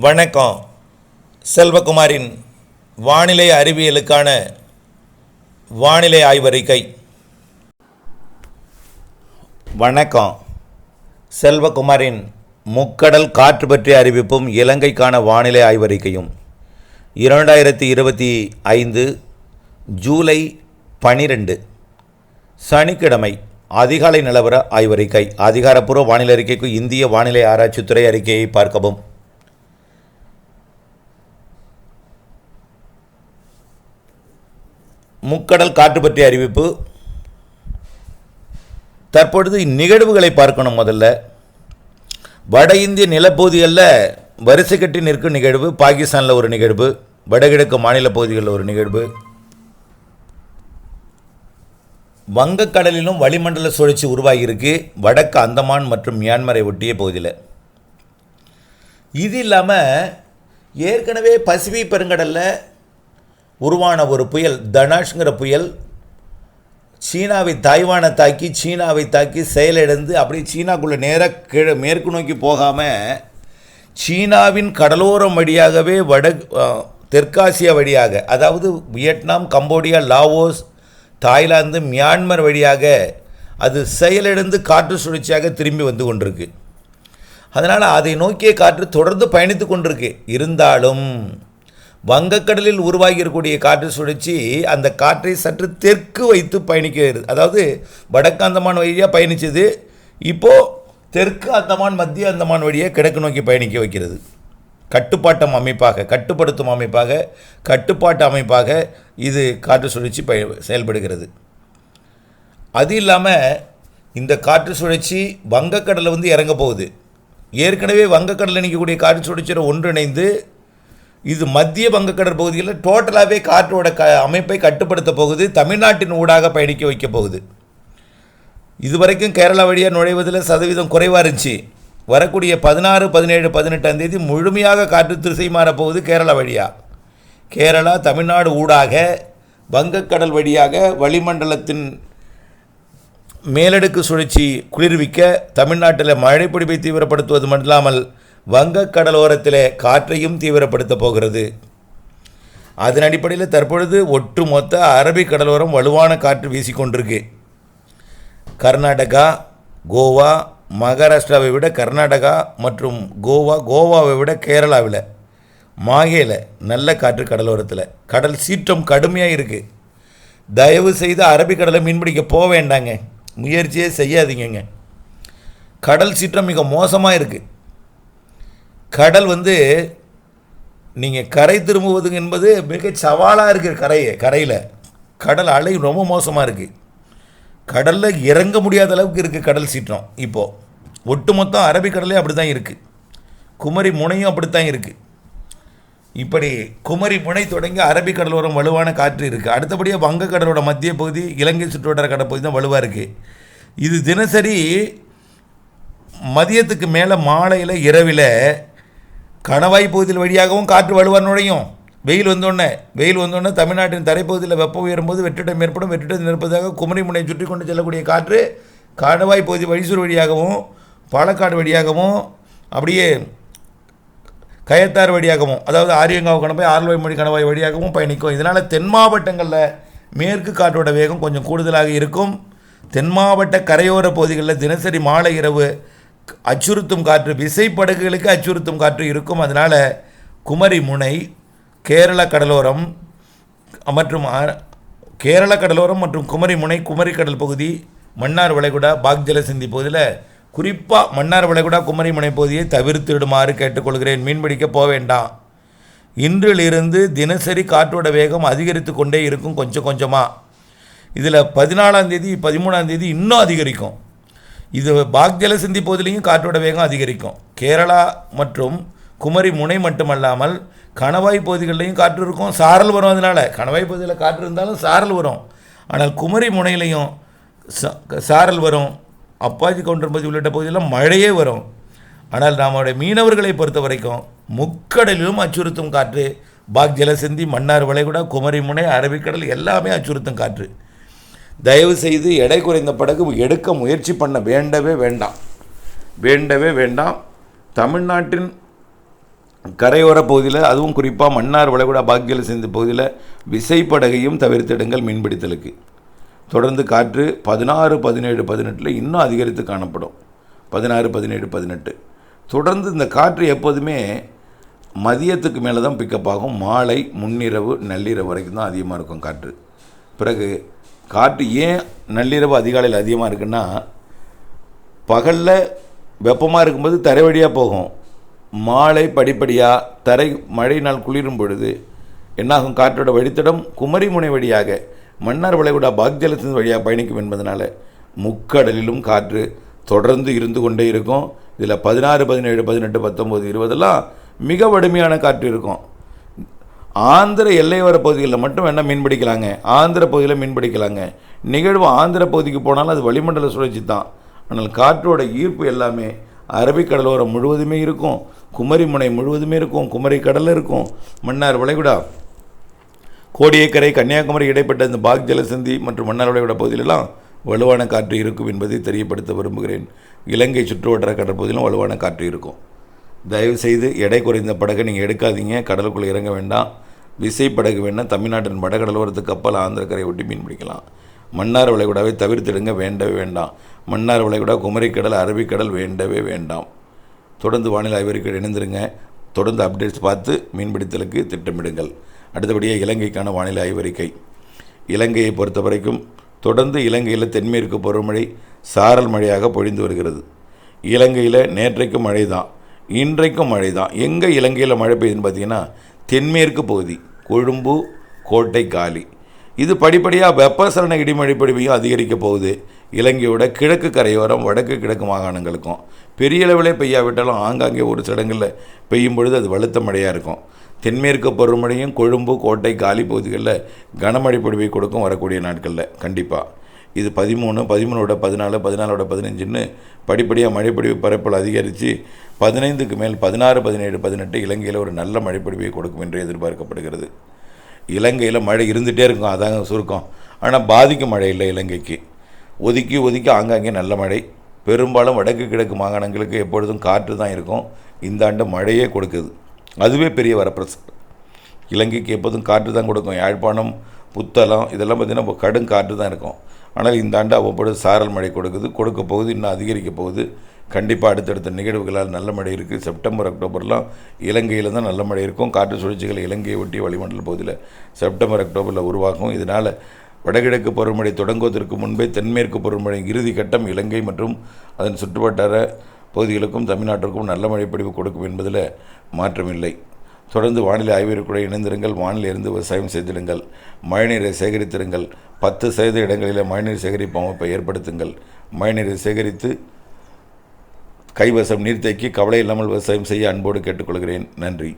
வணக்கம். செல்வகுமாரின் வானிலை அறிவியலுக்கான வானிலை ஆய்வறிக்கை. வணக்கம். செல்வகுமாரின் முக்கடல் காற்று பற்றிய அறிவிப்பும் இலங்கைக்கான வானிலை ஆய்வறிக்கையும். இரண்டாயிரத்தி இருபத்தி ஐந்து ஜூலை பனிரெண்டு சனிக்கிழமை அதிகாலை நிலவர ஆய்வறிக்கை. அதிகாரப்பூர்வ வானிலை அறிக்கைக்கு இந்திய வானிலை ஆராய்ச்சித்துறை அறிக்கையை பார்க்கவும். முக்கடல் காற்று பற்றிய அறிவிப்பு. தற்பொழுது இந்நிகழ்வுகளை பார்க்கணும் முதல்ல. வட இந்திய நிலப்பகுதிகளில் வரிசை கட்டி நிற்கும் நிகழ்வு பாகிஸ்தானில் ஒரு நிகழ்வு வடகிழக்கு மாநில பகுதிகளில் ஒரு நிகழ்வு. வங்கக்கடலிலும் வளிமண்டல சுழற்சி உருவாகியிருக்கு வடக்கு அந்தமான் மற்றும் மியான்மரை ஒட்டிய பகுதியில். இது இல்லாமல் ஏற்கனவே பசிபிக் பெருங்கடலில் உருவான ஒரு புயல் தனாஷ்ங்கிற புயல். சீனாவை தாய்வானை தாக்கி சீனாவை தாக்கி செயலிழந்து அப்படியே சீனாக்குள்ளே நேராக கீழே மேற்கு நோக்கி போகாமல் சீனாவின் கடலோரம் வழியாகவே வட தெற்காசியா வழியாக அதாவது Vietnam Cambodia Laos Thailand Myanmar வழியாக அது செயலிழந்து காற்று சுழற்சியாக திரும்பி வந்து கொண்டிருக்கு. அதனால் அதை நோக்கிய காற்று தொடர்ந்து பயணித்து கொண்டிருக்கு. இருந்தாலும் வங்கக்கடலில் உருவாகி இருக்கக்கூடிய காற்று சுழற்சி அந்த காற்றை சற்று தெற்கு வைத்து பயணிக்கிறது. அதாவது வடக்கு அந்தமான் வழியாக பயணித்தது இப்போது தெற்கு அந்தமான் மத்திய அந்தமான் வழியாக கிழக்கு நோக்கி பயணிக்க வைக்கிறது. கட்டுப்பாட்டம் அமைப்பாக கட்டுப்படுத்தும் அமைப்பாக கட்டுப்பாட்டு அமைப்பாக இது காற்று சுழற்சி பய செயல்படுகிறது. அது இல்லாமல் இந்த காற்று சுழற்சி வங்கக்கடலில் வந்து இறங்க போகுது. ஏற்கனவே வங்கக்கடலில் நிற்கக்கூடிய காற்று சுழற்சியோட ஒன்றிணைந்து இது மத்திய வங்கக்கடல் பகுதியில் டோட்டலாகவே காற்றோட க அமைப்பை கட்டுப்படுத்த போகுது தமிழ்நாட்டின் ஊடாக பயணிக்க வைக்க போகுது. இதுவரைக்கும் கேரளா வழியாக நுழைவதில் சதவீதம் குறைவாக இருந்துச்சு. வரக்கூடிய பதினாறு பதினேழு பதினெட்டாம் தேதி முழுமையாக காற்று திசை மாறப்போகுது கேரளா வழியாக கேரளா தமிழ்நாடு ஊடாக வங்கக்கடல் வழியாக வளிமண்டலத்தின் மேலடுக்கு சுழற்சி குளிர்விக்க தமிழ்நாட்டில் மழைப்பிடிப்பை தீவிரப்படுத்துவது வங்கக் கடலோரத்தில் காற்றையும் தீவிரப்படுத்த போகிறது. அதன் அடிப்படையில் தற்பொழுது ஒட்டுமொத்த அரபிக் கடலோரம் வலுவான காற்று வீசிக்கொண்டிருக்கு கர்நாடகா கோவா மகாராஷ்டிராவை விட கர்நாடகா மற்றும் கோவா கோவாவை விட கேரளாவில் மாகேல நல்ல காற்று கடலோரத்தில். கடல் சீற்றம் கடுமையாக இருக்குது தயவு செய்து அரபிக்கடலை மீன்பிடிக்க போக வேண்டாங்க. முயற்சியே செய்யாதீங்கங்க. கடல் சீற்றம் மிக மோசமாக இருக்குது கடல் வந்து நீங்கள் கரை திரும்புவது என்பது மிக சவாலாக இருக்குது கரையை கரையில். கடல் அலை ரொம்ப மோசமாக இருக்குது கடலில் இறங்க முடியாத அளவுக்கு இருக்குது கடல் சீற்றம். இப்போது ஒட்டுமொத்தம் அரபிக்கடலே அப்படி தான் இருக்குது குமரி முனையும் அப்படி தான் இருக்குது இப்படி குமரி முனை தொடங்கி அரபிக்கடலோரம் வலுவான காற்று இருக்குது அடுத்தபடியாக வங்கக்கடலோட மத்திய பகுதி இலங்கை சுற்றுவட்டார கடற்பகுதி தான் வலுவாக இருக்குது இது தினசரி மதியத்துக்கு மேலே மாலையில் இரவில் கணவாய் பகுதியில் வழியாகவும் காற்று வலுவாக நுழையும். வெயில் வந்தோடனே வெயில் வந்தோடனே தமிழ்நாட்டின் தரைப்பகுதியில் வெப்பம் உயரும்போது வெற்றிடம் ஏற்படும். வெற்றிடம் நிற்பதாக குமரி முனை சுற்றி கொண்டு செல்லக்கூடிய காற்று கணவாய் பகுதி வழிசூர் வழியாகவும் பாலக்காடு வழியாகவும் அப்படியே கயத்தார் வழியாகவும் அதாவது ஆரியங்காவு கணவாய் ஆர்வாய் மொழி கணவாய் வழியாகவும் பயணிக்கும். இதனால் தென் மாவட்டங்களில் மேற்கு காற்றோட வேகம் கொஞ்சம் கூடுதலாக இருக்கும். தென் மாவட்ட கரையோர பகுதிகளில் தினசரி மாலை இரவு அச்சுறுத்தும் காற்று விசைப்படகுகளுக்கு அச்சுறுத்தும் காற்று இருக்கும். அதனால் குமரி முனை கேரள கடலோரம் மற்றும் கேரள கடலோரம் மற்றும் குமரி முனை குமரி கடல் பகுதி மன்னார் வளைகுடா பாக்ஜல சிந்தி பகுதியில் குறிப்பாக மன்னார் வளைகுடா குமரி முனை பகுதியை தவிர்த்திடுமாறு கேட்டுக்கொள்கிறேன். மீன்பிடிக்க போக வேண்டாம். இன்றிலிருந்து தினசரி காற்றோட வேகம் அதிகரித்து கொண்டே இருக்கும் கொஞ்சம் கொஞ்சமாக இதில் பதினாலாம் தேதி பதிமூணாம் தேதி இன்னும் அதிகரிக்கும். இது பாக்ஜல சிந்தி போதிலையும் காற்றோட வேகம் அதிகரிக்கும். கேரளா மற்றும் குமரி முனை மட்டுமல்லாமல் கணவாய் பகுதிகளிலையும் காற்று இருக்கும். சாரல் வரும் அதனால். கணவாய் பகுதியில் காற்று இருந்தாலும் சாரல் வரும். ஆனால் குமரி முனையிலையும் சாரல் வரும். அப்பாஜி கவுண்டர் பகுதி உள்ளிட்ட பகுதியில் மழையே வரும். ஆனால் நம்முடைய மீனவர்களை பொறுத்த வரைக்கும் முக்கடலிலும் அச்சுறுத்தும் காற்று பாக் ஜலசிந்தி மன்னார் வளைகுடா குமரி முனை அரபிக்கடல் எல்லாமே அச்சுறுத்தும் காற்று. தயவுசெய்து எடை குறைந்த படகு எடுக்க முயற்சி பண்ண வேண்டவே வேண்டாம். வேண்டவே வேண்டாம். தமிழ்நாட்டின் கரையோர பகுதியில் அதுவும் குறிப்பாக மன்னார் வளைகுடா பாக்கியல் சேர்ந்த பகுதியில் விசைப்படகையும் தவிர்த்திடுங்கள் மீன்பிடித்தலுக்கு. தொடர்ந்து காற்று பதினாறு பதினேழு பதினெட்டில் இன்னும் அதிகரித்து காணப்படும். பதினாறு பதினேழு பதினெட்டு. தொடர்ந்து இந்த காற்று எப்போதுமே மதியத்துக்கு மேலே தான் பிக்கப் ஆகும். மாலை முன்னிரவு நள்ளிரவு வரைக்கும் தான் அதிகமாக இருக்கும் காற்று. பிறகு காற்று ஏன் நள்ளிரவு அதிகாலையில் அதிகமாக இருக்குன்னா பகலில் வெப்பமாக இருக்கும்போது தரை வழியாக போகும். மாலை படிப்படியாக தரை மழை நாள் குளிரும் பொழுது என்னாகும்? காற்றோட வழித்தடம் குமரிமுனை வழியாக மன்னார் வளைகுடா பாக்ஜலத்தின் வழியாக பயணிக்கும் என்பதனால முக்கடலிலும் காற்று தொடர்ந்து இருந்து கொண்டே இருக்கும். இதில் பதினாறு பதினேழு பதினெட்டு பத்தொம்போது இருபதெல்லாம் மிக வலிமையான காற்று இருக்கும். ஆந்திர எல்லையோர பகுதிகளில் மட்டும் வேணால் மீன் பிடிக்கலாங்க? ஆந்திர பகுதியில் மீன் பிடிக்கலாங்க. நிகழ்வு ஆந்திர பகுதிக்கு போனாலும் அது வளிமண்டல சுழற்சி தான். ஆனால் காற்றோட ஈர்ப்பு எல்லாமே அரபிக்கடலோரம் முழுவதுமே இருக்கும். குமரி முனை முழுவதுமே இருக்கும். குமரி கடல் இருக்கும். மன்னார் வளைகுடா கோடியக்கரை கன்னியாகுமரி இடைப்பட்ட இந்த பாக் ஜலசந்தி மற்றும் மன்னார் வளைகுடா பகுதியிலெல்லாம் வலுவான காற்று இருக்கும் என்பதை தெரியப்படுத்த விரும்புகிறேன். இலங்கை சுற்றுவட்டார கடற்பகுதியிலும் வலுவான காற்று இருக்கும். தயவுசெய்து எடை குறைந்த படகை நீங்கள் எடுக்காதீங்க. கடலுக்குள்ளே இறங்க வேண்டாம். விசை படகு வேணால் தமிழ்நாட்டின் வடகடலோரத்து கப்பல் ஆந்திரக்கரை ஒட்டி மீன் பிடிக்கலாம் மன்னார் வளைகுடாவை தவிர்த்திடுங்க. வேண்டவே வேண்டாம். மன்னார் வளைகுடா குமரிக்கடல் அரபிக்கடல் வேண்டவே வேண்டாம். தொடர்ந்து வானிலை ஆய்வறிக்கை இணைந்திருங்க. தொடர்ந்து அப்டேட்ஸ் பார்த்து மீன்பிடித்தலுக்கு திட்டமிடுங்கள். அடுத்தபடியாக இலங்கைக்கான வானிலை ஆய்வறிக்கை. இலங்கையை பொறுத்த வரைக்கும் தொடர்ந்து இலங்கையில் தென்மேற்கு பருவமழை சாரல் மழையாக பொழிந்து வருகிறது. இலங்கையில் நேற்றைக்கும் மழை தான் இன்றைக்கும் மழை தான் எங்கே இலங்கையில் மழை பெய்யுதுன்னு பார்த்தீங்கன்னா தென்மேற்கு பகுதி கொழும்பு கோட்டை காலி. இது படிப்படியாக வெப்பசலன இடிமழை பொழிவையும் அதிகரிக்க போகுது. இலங்கையோட கிழக்கு கரையோரம் வடக்கு கிழக்கு மாகாணங்களுக்கும். பெரிய அளவிலே பெய்யாவிட்டாலும் ஆங்காங்கே ஒரு சில இடங்களில் பெய்யும் பொழுது அது வலுத்த மழையாக இருக்கும். தென்மேற்கு பருவமழையும் கொழும்பு கோட்டை காலி பகுதிகளில் கனமழை பொழிவை கொடுக்கும் வரக்கூடிய நாட்களில். கண்டிப்பாக இது பதிமூணு பதிமூணோட பதினாலு பதினாலோட பதினஞ்சுன்னு படிப்படியாக மழைப்பொழிவு பரப்பல் அதிகரித்து பதினைந்துக்கு மேல் பதினாறு பதினேழு பதினெட்டு இலங்கையில் ஒரு நல்ல மழைப்பொழிவை கொடுக்கும் என்று எதிர்பார்க்கப்படுகிறது. இலங்கையில் மழை இருந்துகிட்டே இருக்கும் அதாங்க சுருக்கம். ஆனால் பாதிக்கும் மழை இல்லை இலங்கைக்கு. ஒதுக்கி ஒதுக்கி ஆங்காங்கே நல்ல மழை. பெரும்பாலும் வடக்கு கிழக்கு மாகாணங்களுக்கு எப்பொழுதும் காற்று தான் இருக்கும். இந்த ஆண்டு மழையே கொடுக்குது. அதுவே பெரிய வரப்பிரசாதம் இலங்கைக்கு எப்போதும் காற்று தான் கொடுக்கும். யாழ்ப்பாணம் புத்தளம் இதெல்லாம் பார்த்திங்கன்னா கடும் காற்று தான் இருக்கும். ஆனால் இந்த ஆண்டு அவ்வப்போது சாரல் மழை கொடுக்குது. கொடுக்க போகுது இன்னும் அதிகரிக்க போகுது. கண்டிப்பாக அடுத்தடுத்த நிகழ்வுகளால் நல்ல மழை இருக்குது செப்டம்பர் அக்டோபர்லாம் இலங்கையில் தான் நல்ல மழை இருக்கும். காற்று சுழற்சிகள் இலங்கையை ஒட்டி வளிமண்டல பகுதியில் செப்டம்பர் அக்டோபரில் உருவாகும். இதனால் வடகிழக்கு பருவமழை தொடங்குவதற்கு முன்பே தென்மேற்கு பருவமழை இறுதி கட்டம் இலங்கை மற்றும் அதன் சுற்றுவட்டார பகுதிகளுக்கும் தமிழ்நாட்டிற்கும் நல்ல மழைப்பிடிவு கொடுக்கும் என்பதில் மாற்றமில்லை தொடர்ந்து வானிலை ஆய்விற்குள்ள இணைந்திருங்கள். வானிலிருந்து விவசாயம் செய்திடுங்கள். மழைநீரை சேகரித்திருங்கள். பத்து சதவீத இடங்களில் மழைநீர் சேகரிப்பு அமைப்பை ஏற்படுத்துங்கள். மழைநீரை சேகரித்து கைவசம் நீர்த்தேக்கி கவலை இல்லாமல் விவசாயம் செய்ய அன்போடு கேட்டுக்கொள்கிறேன். நன்றி.